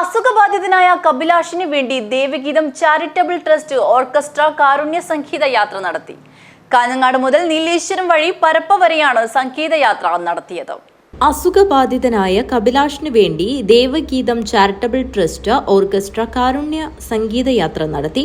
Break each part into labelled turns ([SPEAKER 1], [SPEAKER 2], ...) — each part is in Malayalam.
[SPEAKER 1] അസുഖബാധിതനായ കപിലാഷിന് വേണ്ടി ദേവഗീതം ചാരിറ്റബിൾ ട്രസ്റ്റ് ഓർക്കസ്ട്ര കാരുണ്യ സംഗീത യാത്ര നടത്തി. കാഞ്ഞങ്ങാട് മുതൽ നീലേശ്വരം വഴി പരപ്പ വരെയാണ് സംഗീത യാത്ര നടത്തിയത്.
[SPEAKER 2] അസുഖബാധിതനായ കപിലാഷിന് വേണ്ടി ദേവഗീതം ചാരിറ്റബിൾ ട്രസ്റ്റ് ഓർക്കസ്ട്ര കാരുണ്യ സംഗീതയാത്ര നടത്തി.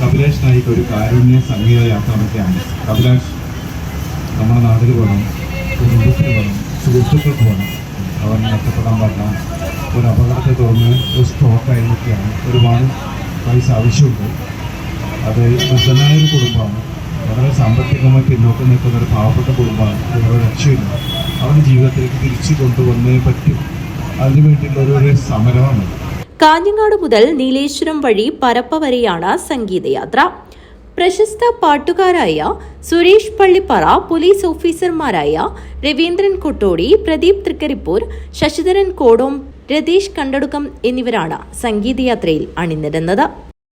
[SPEAKER 3] കപിലേഷ് നായിക്ക് ഒരു കാരുണ്യ സംഗീത യാത്ര നടത്തിയാണ് കപിലേഷ് നമ്മുടെ നാട്ടിൽ പോകണം കുടുംബത്തിന് പോകണം സുഹൃത്തുക്കൾക്ക് പോകണം അവൻ നഷ്ടപ്പെടാൻ പറ്റണം ഒരു അപകടത്തെ തുടർന്ന് ഒരു സ്ട്രോക്കായി നിൽക്കുകയാണ് ഒരുപാട് പൈസ ആവശ്യമുണ്ട്. അത് നിർദ്ധനായ ഒരു കുടുംബമാണ്. വളരെ സാമ്പത്തികമായി പിന്നോക്കം നിൽക്കുന്ന ഒരു പാവപ്പെട്ട കുടുംബമാണ്. വേറെ രക്ഷയില്ല. അവന്റെ ജീവിതത്തിലേക്ക് തിരിച്ചു കൊണ്ടുവന്നേ പറ്റും. അതിനു വേണ്ടിയുള്ള ഒരു ഒരു സമരമാണ്.
[SPEAKER 2] കാഞ്ഞങ്ങാട് മുതൽ നീലേശ്വരം വഴി പരപ്പ വരെയാണ് സംഗീതയാത്ര. പ്രശസ്ത പാട്ടുകാരായ സുരേഷ് പള്ളിപ്പറ പോലീസ് ഓഫീസർമാരായ രവീന്ദ്രൻ കൊട്ടോടി പ്രദീപ് തൃക്കരിപ്പൂർ ശശിധരൻ കോടോം രതീഷ് കണ്ടടുക്കം എന്നിവരാണ് സംഗീതയാത്രയിൽ അണിനിരുന്നത്.